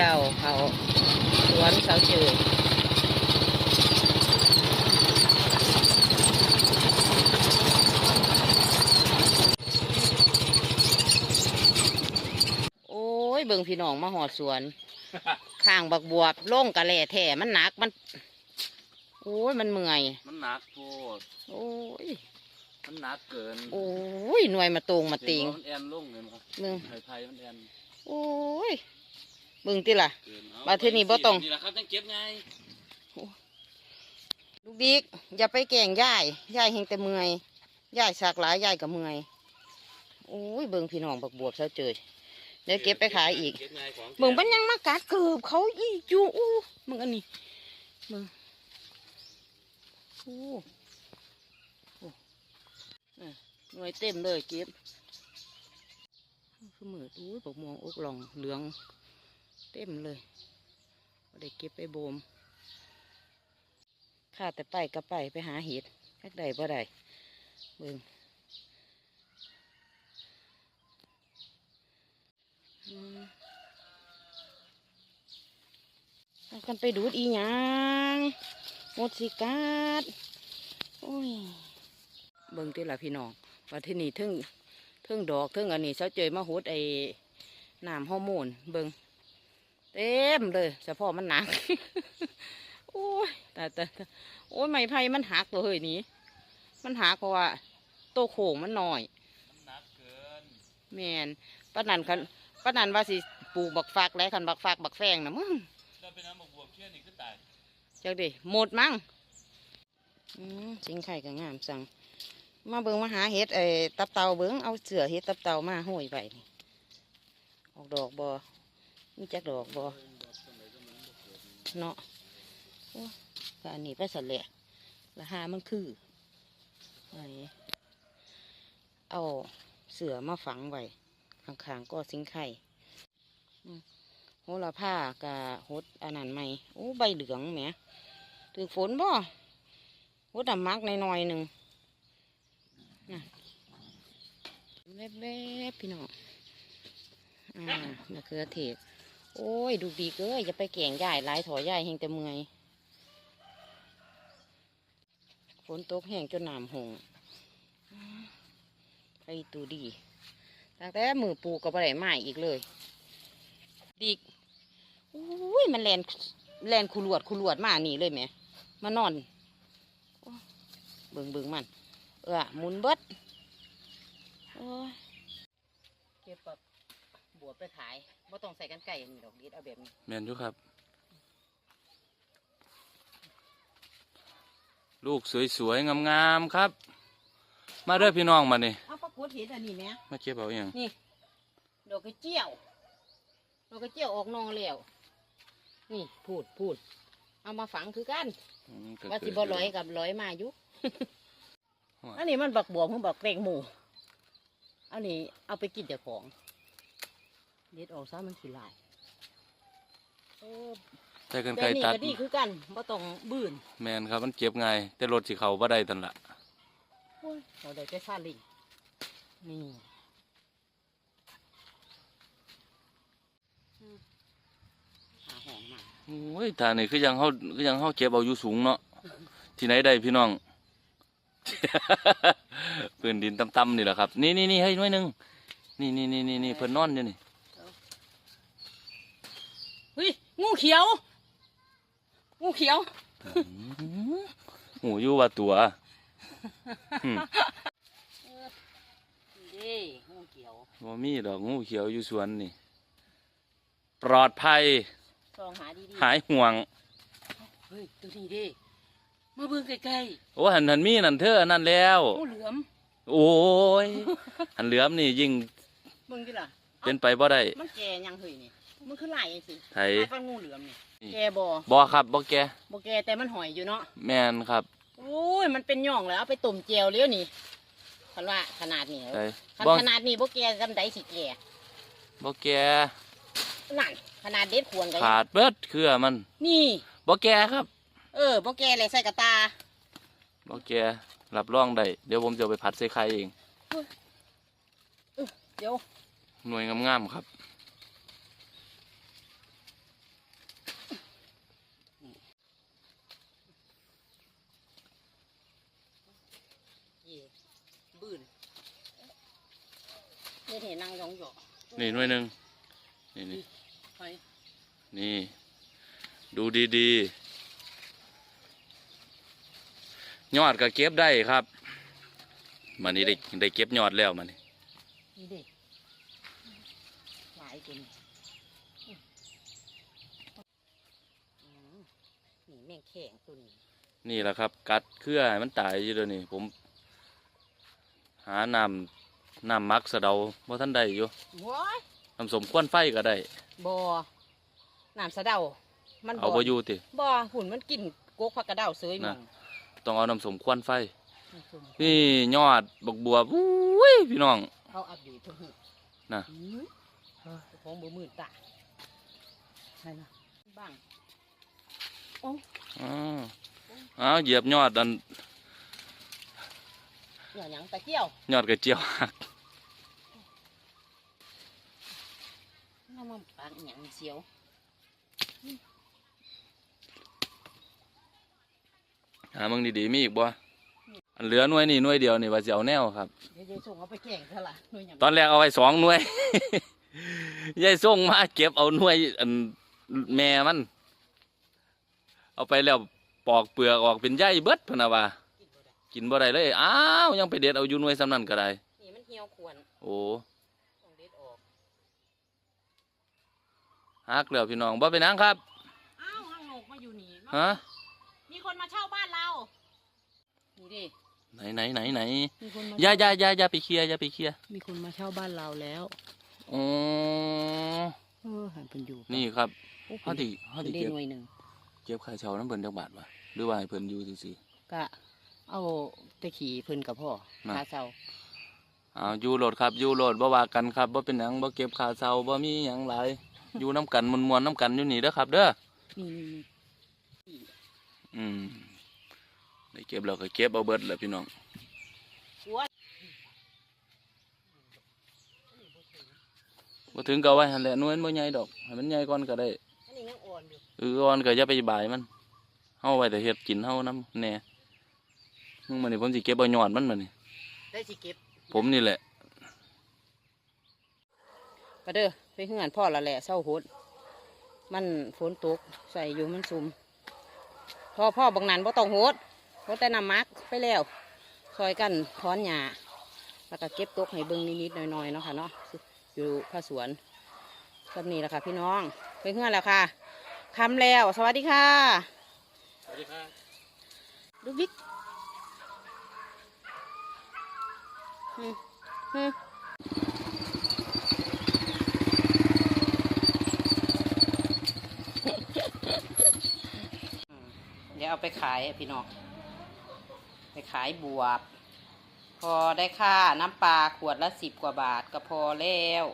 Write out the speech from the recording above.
เขาสวนเสาเจอโอ้ยเบิ่งพี่น้องมาหอดสวน ข้างบักบวบลงกะแหล่แท่มันหนักมัน โอ้ยมันเมื่อย มันหนักโพดโอ้ย มันหนักเกินโอ้ยหน่วยมาตรงมาติงเห็นว่ามันแอนลงเลยมั้งเบิ่งไผ่ไผ่มันแอน โอ้ย เบิ่งติล่ะเกินเอมาที่นี่บ่ต้อง นี่แหละครับต้องเก็บไงลูกดิกอย่าไปแกล้งยายยายเฮงแต่เมื่อยยายสักหลายยายก็เมื่อยโอ้ยเบิ่งพี่น้องบักบวบเซาเจยเดี๋ยวเก็บไปขายอีก เก็บไงของเบิ่งมันยังมากัดเกือบเขาอีกอยู่อู้มึงอันนี้เบิ่งโอ้โอ้อะหน่วยเต็มเลยเก็บคือมืออุ้ยปกมองอกหลองเหลือง เต็มเลยบ่ได้เก็บไปโบมข้าแต่ไปก็ไปไปหาเห็ดแค่ใดบ่ได้เบิ่งอืมพากันไปดูดอีหยังหมดสิกัดโอ้ย เบิ่งติล่ะพี่น้องว่าที่นี่ทึ่งทึ่งดอกทึ่งอันนี้เช้าเจยมาหดไอ้น้ำฮอร์โมนเบิ่ง เต็มเลยเฉพาะมันหนักโอ้ยแต่แต่แต่โอ้ยไม้ไผ่มันหักตัวเฮ้ยหนี้มันหักเพราะว่าโตวโค้งมันน้อยมันหนักเกินแมนป้านันคันป้านันว่าสิปลูกบักฟักแล้วคันบักฟักบักแฟงนะมึงเราเป็นน้ำบกบวกเชี่ยนี่ก็ตายจักดิหมดมั้งอืมสิงไข่ก็งามสั่งมาเบิงมาหาเห็ดไอ้ตับเต่าเบิงเอาเสือเห็ดตับเต่ามาห้อยไปนี่ออกดอกบอ มีจักดอกบอเนาะโอ้ก็อันนี้ไปสันแหละราคามันคือไอเอาเสือมาฝังไว้ข้างๆก็สิงไข่โหระผ้ากะหดอันนั้นไหมโอ้ใบเหลืองแหมถือฝนบ่หดดำมักในน้อยหนึ่งน่ะแวบๆพี่น้องอ่ามะเขือเทศ โอ้ย ดูดีเก้ยอย่าไปแก่งใหญ่หลายถอยใหญ่เฮงแต่เมื่อยฝนตกแห้งจนน้ำหงไปตูดีตั้งแต่มือปูกับอะไรใหม่อีกเลย ดีอุ้ยมันแลนแลนคูลวดคูลวดมานี่เลยแหมมานอนอ้เบิ่งเบิ่งมัน เออหมุนเบิดโอ้เก็บปัก บวบไปขายบ่ต้องใส่กันไก่นี่ดอกดีดเอาแบบนี้แมนอยู่ครับ ลูกสวยๆงามๆครับ มาเด้อพี่น้องมานี่เอาปรากฏเห็นอันนี้ไหมมาเก็บเอาอย่างนี่ ดอกกระเจียว ดอกกระเจียวออกนองแล้ว นี่พูดพูด เอามาฝังคือกัน อืมก็ว่าคืสิบ่ร้อยกับร้อยมาอยู่ว่าอันนี้มันบักบวบมันบักแตงหมูอันนี้เอาไปกินเจ้าของ เด็ดออกซะมันขี้ลายโอ้แต่กันแต่ไก่นี่ตัดก็ดีคือกันบ่ต้องบื้นแมนครับมันเก็บง่ายแต่รถสิเขาบ่ได้ตันละโอ้ยเราได้แต่ซาลิงนี่อืมหาหองมาโอ้ยทางนี้คือยังเฮาคือยังเฮาเก็บเอาอยู่สูงเนาะที่ไหนได้พี่น้อง พื้นดินต่ำๆนี่แหละครับ นี่นี่นี่ให้หน่วยหนึงนี่นี่นี่นี่นี่เพิ่นนอนอยู่นี่ เฮ้ย งูเขียว งูเขียวหูอยู่ว่าตัวอืมนี่งูเขียวบ่มีดอกงูเขียวอยู่สวนนี่ ปลอดภัยซองหาดีหายห่วงๆเฮ้ยตัวนี้เด้มาเบิ่งใกล้โอ้หันหันมีนั่นเธออันนั้นแล้วๆงูเหลือมโอ้ยหันเหลือมนี่ยิ่งเบิ่งดิล่ะเป็นไปบ่ได้มันแก่ยังเฮ้ยนี่ มันคือลายจังสิไถ ลายปลางูเหลือมนี่นี่ แก่บ่บ่ครับบ่แกบ่แก่แต่มันหอยอยู่เนาะแม่นครับโอ้ยมันเป็นย่องแล้วเอาไปต้มเจียวเลี้ยวนี่คันว่าขนาดนี้ไถคันบ่ขนาดนี้บ่แก่จำไดสิแก่บ่แกนั่นขนาดเด็ดควรกันขาดเบิดเครือมันนี่ บ่แกครับเออบ่แก่เลยใส่กระตาบ่แกรับรองได้เดี๋ยวผมจะเอาไปผัดใส่ไข่เอง เดี๋ยวหน่วยงามๆครับ นี่เห็นนางยองหยอกนี่หน่วยหนึ่งนี่นี่ไปนี่ ดูดีๆ ยอดก็เก็บได้ครับมันนี้ได้ได้เก็บยอดแล้วมันนี่นี่เด็กหลายตัวนี่อืมนี่แม่งแข็งตัวนี้นี่แหละครับ กัดเครือให้มันตายอยู่เดี๋ยวนี้ผม หาน้ำ น้ำมักสะเดาว่าท่านได้อยู่ว้ายน้ำสมควนไฟก็ได้บ่น้ำสะเดา มันเอาไปอยู่ติบ่หุ่นมันกินโกกผักกระเดาเสยหมน่ะองต้องเอาน้ำสมควนไฟนี่ซุ่มนี่ยอดบกบัวอุ้ยพี่น้องเอาอัปเดตทุกทีน่ะ อืมของบ่มื่นตาใช่นะบ้างอ้าวอ้าวเหยียบยอดอันเดี๋ยวหยังตะเกียวยอดกระเจียวหัก น้ำมันปากหยังเสียวหามึงดีๆมีอีกบ่อันเหลือหน่วยนี่หน่วยเดียวนี่ว่าสิเอาแนวครับเดี๋ยวจะส่งเอาไปแข่งเท่าไหร่หน่วยหยังตอนแรกเอาไว้สองหน่วย ยายส่งมาเก็บเอาหน่วยอันแม่มัน เอาไปแล้วปอกเปลือกออกเป็นใยเบิดพะนะว่า กินบ่ได้กินบ่ได้เลย อ้าว ยังไปเด็ดเอาอยู่หน่วยสำนั้นก็ได้ นี่มันเหี่ยวควรโอ้ ต้องเด็ดออก ฮักแล้วพี่น้องบ่เป็นหยังครับอ้าวห้างนกมาอยู่นี่ฮะมีคนมาเช่าบ้านเรานี่ดิไหนไหนไหนไหนมีคนมาอย่าอย่าอย่าอย่าไปเคลียร์อย่าไปเคลียร์มีคนมาเช่าบ้านเราแล้วอ๋อเออหันเป็นอยู่นี่ครับโอ้เฮาสิเฮาสิได้เก็บหน่วยหนึ่งเก็บค่าเช่าน้ำเพิ่นจักบาทวะหรือว่าให้เพิ่นอยู่ซื่อก็เอาแตะขี่เพิ่นกับพ่อน่ะพาเช่าๆอ้าวอยู่โหลดครับอยู่โหลดบ่ว่ากันครับบ่เป็นหยังบ่เก็บค่าเช่าบ่มีหยังหลาย อยู่น้ำกันมวนๆน้ำกันอยู่นี่เด้อครับ เด้อนี่นี่นี่อืมได้เก็บแล้วก็เก็บเอาเบิดแหละพี่น้องหัวบ่ถึงก็เอาไว้หั่นแหละหน่วยมันบ่ใหญ่ดอกให้มันใหญ่ก่อนก็ได้อันนี้ยังอ่อนอยู่เออก่อนก็อย่าไปบ่ายมันเฮาไว้แต่เฮ็ดกินเฮานํแหน่มึงมื้อนี้ผมสิเก็บเอายอดมันมื้อนี้ได้สิเก็บผมนี่แหละก็เด้อไป เฮือนพ่อละแหละเศร้าโหดมันฝนตกใส่อยู่มันซุ่มพ่อพ่อบังนันบ่ต้องโหดโหดแต่น้ำมักไปแล้วซอยกันถอนหญ้าแล้วก็เก็บตกให้เบิ่งนิดๆหน่อยๆเนาะค่ะเนาะอยู่ภาสวนแบบนี้แหละค่ะพี่น้องไปเฮือนแล้วค่ะคำแล้ว สวัสดีค่ะ สวัสดีครับลูกบิ๊กอืมอืมเดี๋ยวเอา ไปขายพี่น้องไปขายบวบ พอได้ค่าน้ำปลาขวดละสิบกว่าบาทก็พอแล้ว